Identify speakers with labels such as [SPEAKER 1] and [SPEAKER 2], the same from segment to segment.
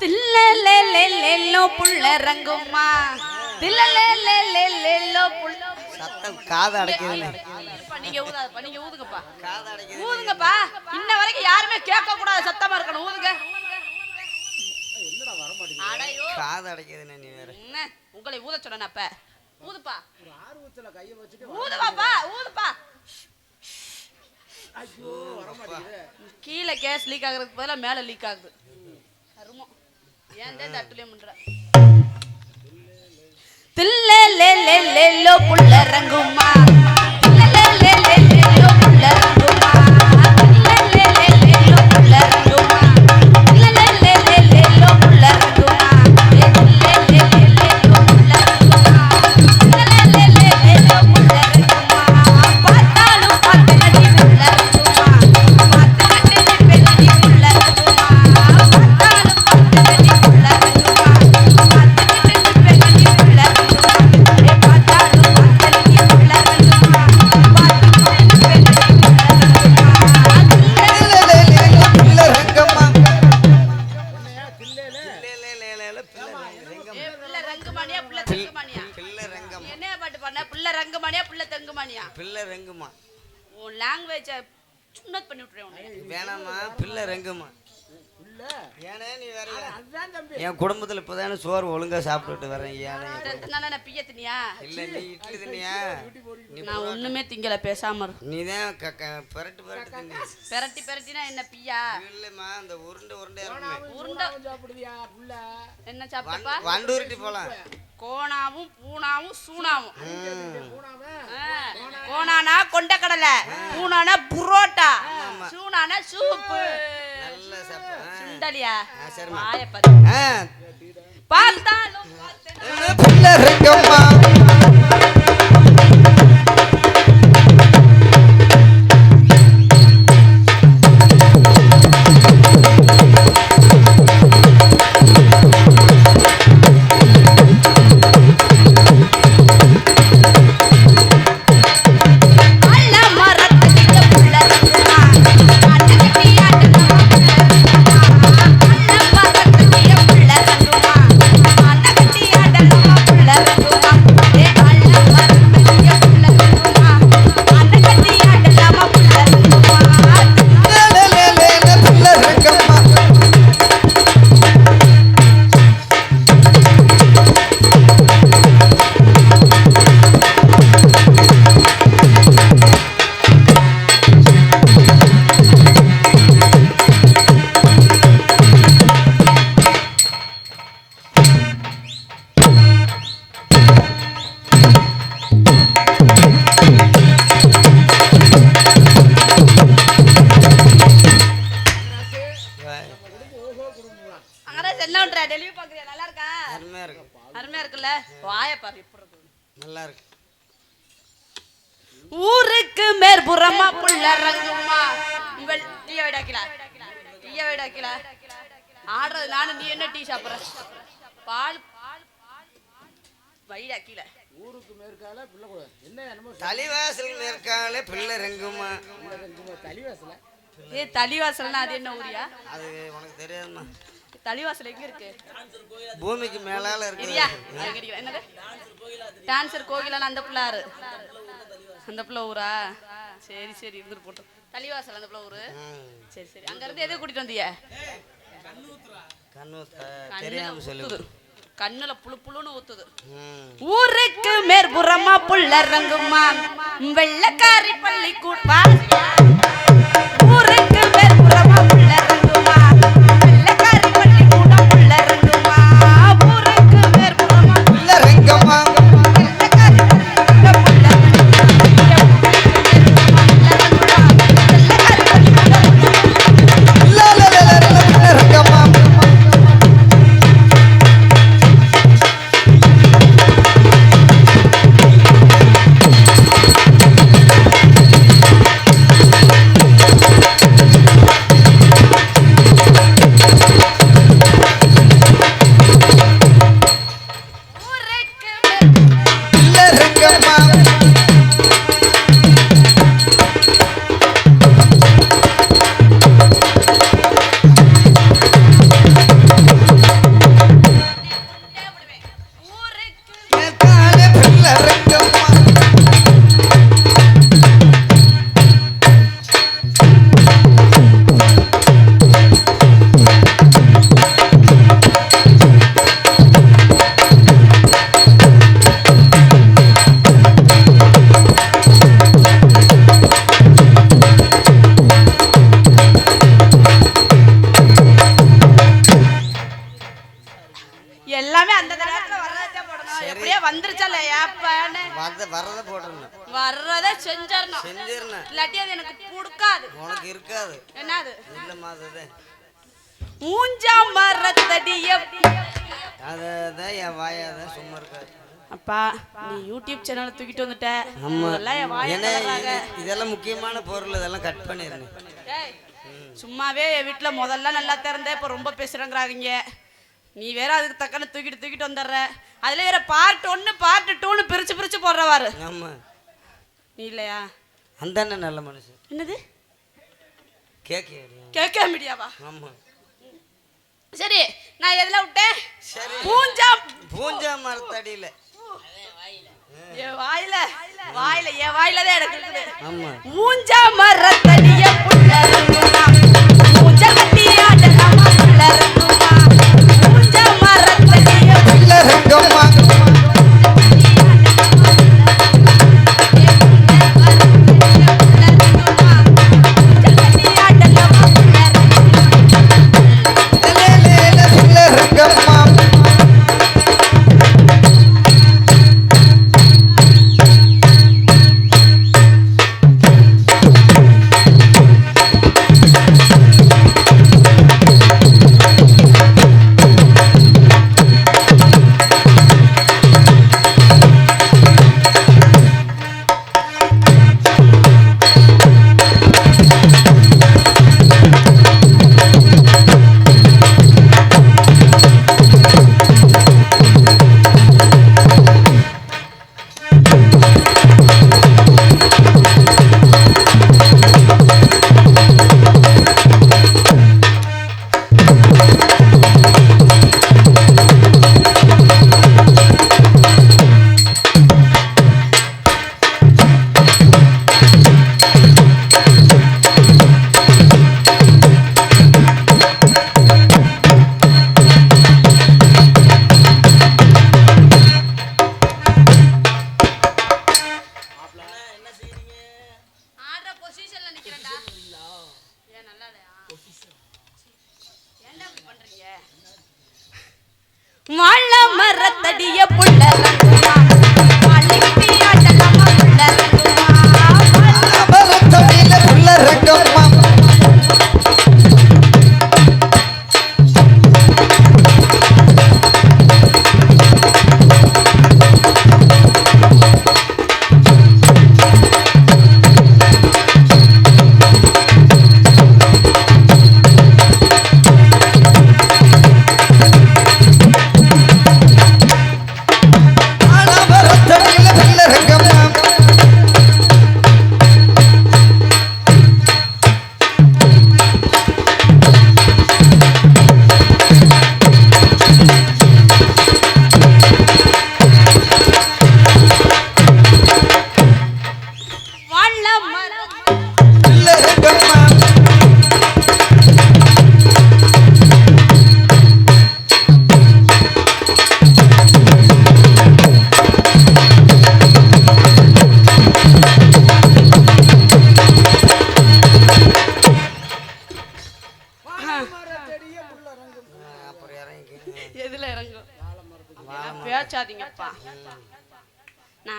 [SPEAKER 1] தில்லோ புள்ள ரங்குமா தில்லோ புள்ள
[SPEAKER 2] சத்தம் காது
[SPEAKER 1] இருப்பா, நீங்க ஊதாதப்பா நீங்க ஊதுங்கப்பா.
[SPEAKER 2] காது அடைக்குது
[SPEAKER 1] ஊதுங்கப்பா. இன்ன வரைக்கும் யாருமே கேட்க கூடாது சத்தமா இருக்கணும். ஊதுங்க. அடையோ.
[SPEAKER 2] காது அடைக்குதுன்னு நீ வேற.
[SPEAKER 1] என்ன? உங்களை ஊத சொன்னேன் அப்ப. ஊதுப்பா. ஊதுவாப்பா ஊதுப்பா. கீழே கேஸ் லீக் ஆகுறதுக்கு பதிலா மேல லீக் ஆகுது. அருமோ ஏன் தான் தட்டுலயே
[SPEAKER 2] லே லோ புள்ள ரங்குமா
[SPEAKER 1] ரங்குமானியா புள்ள தெங்குமானியா
[SPEAKER 2] பிள்ளை ரங்கம்
[SPEAKER 1] என்னைய பாட்டு பண்ண புள்ள ரங்குமானியா புள்ள தெங்குமானியா
[SPEAKER 2] பிள்ளை ரங்குமா.
[SPEAKER 1] உன் லாங்குவேஜ சுண்ணத் பண்ணி விட்டுறேன் உன்னை
[SPEAKER 2] வேணாமா பிள்ளை ரங்குமா. ஏனே நீ வேற என் குடும்பத்துல இப்பதானே சோறு ஒழுங்கா சாப்பிட்டுட்டு வரேன் ஏனே
[SPEAKER 1] நான் பிய தினியா
[SPEAKER 2] இல்ல நீ இட்லி
[SPEAKER 1] நான் ஒண்ணுமே திங்கல பேசாம இரு.
[SPEAKER 2] நீ தான் பரட்டு பரட்டு தின்னி.
[SPEAKER 1] பெரட்டி பெரட்டினா என்ன பியா
[SPEAKER 2] இல்லம்மா அந்த உருண்டை உருண்டையா இருக்குமே.
[SPEAKER 1] உருண்டை. என்ன சாப்பிட்டப்பா?
[SPEAKER 2] வண்டூரிட்டு போலாம்.
[SPEAKER 1] கோணாவும் பூனாவும் சூனாவும் கோணானா கொண்டக்கடலை பூனானா புரோட்டா சூனானா சூப்பு.
[SPEAKER 2] ஆ.
[SPEAKER 1] பார்த்தாலும்.
[SPEAKER 2] பிள்ளை
[SPEAKER 1] ரங்குமா இவள் டீய விடாக்கல. டீய விடாக்கல. ஆடுறது நானு நீ என்ன டீ சாப்பிடுற? பால். வைடா கீழே
[SPEAKER 3] ஊருக்கு மேற்கால பிள்ளை கூட. என்ன என்னமோ
[SPEAKER 2] தலைவாசல் மேற்காலே பிள்ளை ரங்குமா
[SPEAKER 3] தலிவாசல?
[SPEAKER 1] ஏ தலிவாசல்னா அது என்ன ஊரியா?
[SPEAKER 2] அது உனக்கு தெரியாதுமா
[SPEAKER 1] தலிவாசல் எங்க இருக்கு?
[SPEAKER 2] பூமிக்கு மேலால
[SPEAKER 1] இருக்கு. என்னது? டான்சர் கோகிலான்னு அந்த பிள்ளாரு அந்த பிள்ளை ஊரா? சரி சரி இருந்துட்டு போட்டோம் தலிவாசல் அந்த பிள்ளை ஊரு. சரி சரி. அங்க இருந்து எதை கூட்டிட்டு வந்தீங்க? கண்ணுல புழு புழுன்னு ஊத்துது. ஊருக்கு மேற்புறமா புள்ள ரங்குமா வெள்ளக்காரி பள்ளி கூட்டா ஊருக்கு
[SPEAKER 2] போட்டுருந்தேன்
[SPEAKER 1] வர்றதை
[SPEAKER 2] செஞ்சிருந்தேன்
[SPEAKER 1] இல்லாட்டி அது எனக்கு பிடிக்காது
[SPEAKER 2] உனக்கு இருக்காது.
[SPEAKER 1] என்னது?
[SPEAKER 2] இல்லைம்மா அதுதான்
[SPEAKER 1] மூஞ்சா மரத்தடிய.
[SPEAKER 2] அதான் என் வாயாதான் சும்மா இருக்காது
[SPEAKER 1] அப்பா நீ யூடியூப் சேனலை தூக்கிட்டு வந்துட்ட.
[SPEAKER 2] இதெல்லாம் முக்கியமான பொருள் இதெல்லாம் கட் பண்ணிருங்க.
[SPEAKER 1] ஏய், சும்மாவே என் வீட்டுல முதல்ல நல்லா திறந்த இப்ப ரொம்ப பேசுறேங்கிறாங்க நீ வேற அதுக்கு தக்கன தூக்கிட்டு தூக்கிட்டு வந்துடுற. அதுல வேற பார்ட் ஒன்னு பார்ட் டூன்னு பிரிச்சு பிரிச்சு போடுறவாரு.
[SPEAKER 2] ஆமா.
[SPEAKER 1] நீ இல்லையா?
[SPEAKER 2] அந்த நல்ல மனுஷன்.
[SPEAKER 1] என்னது?
[SPEAKER 2] கேட்க
[SPEAKER 1] கேட்க முடியாவா
[SPEAKER 2] ஆமா.
[SPEAKER 1] சரி நான் எதுல விட்டேன்? பூஞ்சா.
[SPEAKER 2] பூஞ்சா மரத்தடியில.
[SPEAKER 1] என் வாயில. வாயில என் வாயில தான் எனக்கு மூஞ்சா மரத்தடிய புள்ளரங்குமா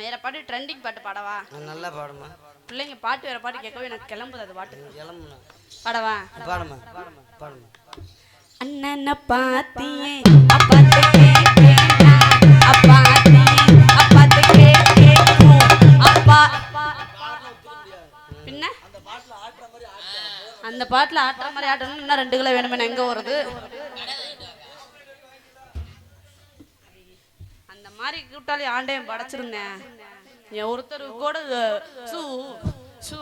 [SPEAKER 1] நான் வேற பாட்டு ட்ரெண்டிங் பாட்டு பாடவா?
[SPEAKER 2] நல்லா பாடுமா
[SPEAKER 1] பிள்ளைங்க பாட்டு வேற பாட்டு கேட்கவே எனக்கு கிளம்புது அது பாட்டு.
[SPEAKER 2] கிளம்புனா
[SPEAKER 1] பாடவா?
[SPEAKER 2] பாடுமா பாடுமா
[SPEAKER 1] அண்ணனை பாத்தியே பின்ன? அந்த பாட்டுல ஆட்டுற மாதிரி ஆட்டணும் இன்னும் ரெண்டு கிலோ வேணுமே எங்க வருது மாதிரி கூட்டாளி ஆண்டையும் படைச்சிருந்தேன். என் ஒருத்தர் கூட சு சு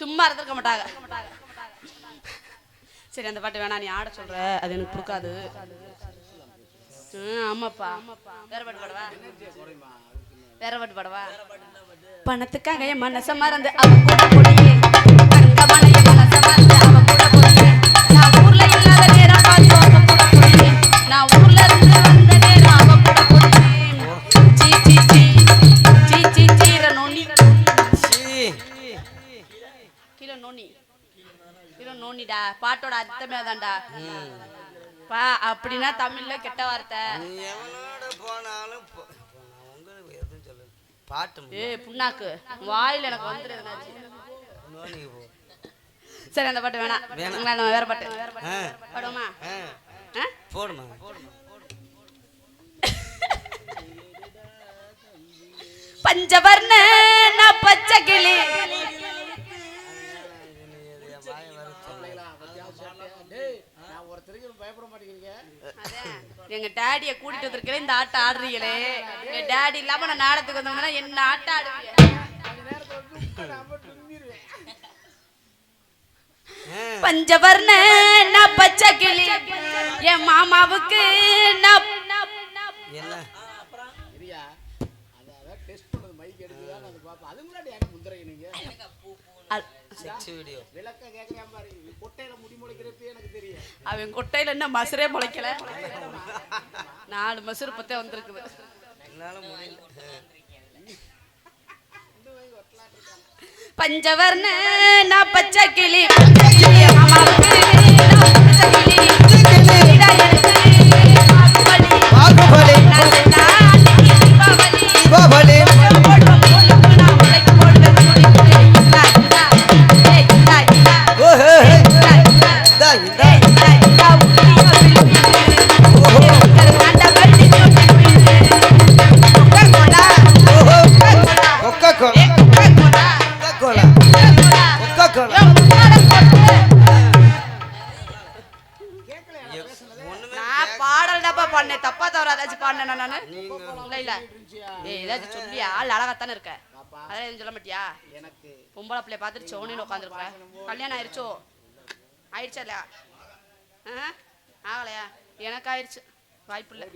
[SPEAKER 1] சும்மா இருந்திருக்க மாட்டாங்க. சரி அந்த பாட்டு வேணாம் நீ ஆட சொல்ற. அது எனக்கு பிடிக்காது. ஆமாப்பா. வேற பாட்டு பாடவா? வேற பாட்டு பாடவா? பணத்துக்காக என் மனச மறந்து அவ கூட பொடியே. தங்கமான என் மனச மறந்து அவ கூட பொடியே. நான் ஊர்ல இல்லாத நேரம் பார்த்து கூட பொடியே. நான் ஊர்ல இருந்து நோனிடா பாட்டோட அர்த்தமே அதான்டா. பா அப்படின்னா தமிழ்ல கெட்ட வார்த்தை.
[SPEAKER 2] எவனோட போனாலும் பாட்டு
[SPEAKER 1] புண்ணாக்கு. வாயில எனக்கு வந்துரு எதனாச்சு.
[SPEAKER 2] நீ போ.
[SPEAKER 1] சரி அந்த பாட்டு வேணாம். வேற பாட்டு. பாடுவோமா?
[SPEAKER 2] போடுமா?
[SPEAKER 1] பஞ்சவர்ண டாடிய கூட்டிட்டு வந்திருக்கேன். இந்த ஆட்டம் ஆடுறீங்களே. எங்க டாடி இல்லாம நான் நாடத்துக்கு வந்தோம்னா என்ன ஆட்டம் ஆடுவீங்க?
[SPEAKER 3] அந்த நேரத்துல வந்து நான் மட்டும் தும்பிடுவேன்
[SPEAKER 1] பஞ்சவர்ண நான் பச்சை கிளி. என் மாமாவுக்கு நான்
[SPEAKER 3] டெஸ்ட் பண்ணது மைக் எடுத்து தான் அது பார்ப்பேன். அது முன்னாடி ஏங்க முந்திரைங்க
[SPEAKER 1] அவன் கொட்டையில என்ன மசுரே முளைக்கல? நாலு மசுறு பத்தே வந்திருக்குது.
[SPEAKER 2] என்னால முடியல.
[SPEAKER 1] பஞ்சவர்ண நான் பச்சை கிளி பச்சை கிளி அழகாத்தானே இருக்க? அதெல்லாம் எதுவும் சொல்ல மாட்டியா?
[SPEAKER 3] எனக்கு.
[SPEAKER 1] பொம்பளை பிள்ளைய பார்த்துட்டு சோனின்னு உட்காந்துருக்க கல்யாணம் ஆயிடுச்சோ ஆயிடுச்சா இல்லையா? ஆ? ஆகலையா? எனக்கு ஆயிடுச்சு வாய்ப்பு இல்லை.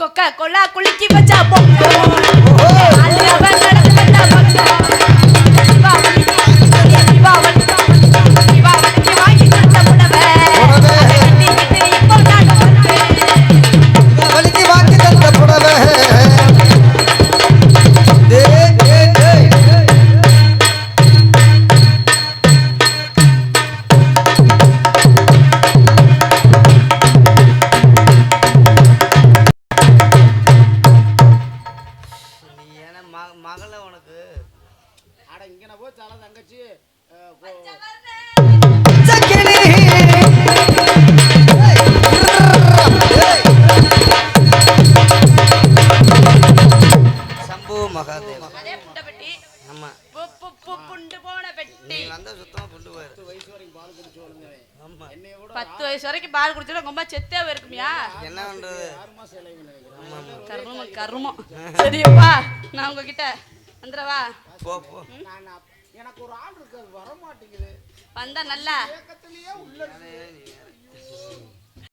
[SPEAKER 1] கொக்கா கொல்லா குலுக்கி வச்சா பொங்கோ.
[SPEAKER 2] சம்பு மகாதேவ்
[SPEAKER 1] அதே புண்டை பெட்டி.
[SPEAKER 2] ஆமா
[SPEAKER 1] பு- பு- பு- புண்டு போன
[SPEAKER 2] நீ
[SPEAKER 1] பெட்டி
[SPEAKER 2] வந்தா சுத்தமா புண்டு போயிரு.
[SPEAKER 3] பத்து வயசு வரைக்கும் பால் குடிச்சு வளர்ந்தவன்.
[SPEAKER 2] ஆமா.
[SPEAKER 3] என்னைய விட
[SPEAKER 1] பத்து வயசு வரைக்கும் பால் குடிச்சா ரொம்ப செத்தே இருக்குமியா
[SPEAKER 2] என்ன பண்றது?
[SPEAKER 1] கருமம் கருமம். சரியப்பா நான் உங்ககிட்ட வந்துடவா?
[SPEAKER 2] போ
[SPEAKER 3] எனக்கு ஒரு ஆள் இருக்கு அது வர மாட்டேங்குது
[SPEAKER 1] வந்தா நல்லா.
[SPEAKER 3] ஏக்கத்திலேயே உள்ள இருக்கு.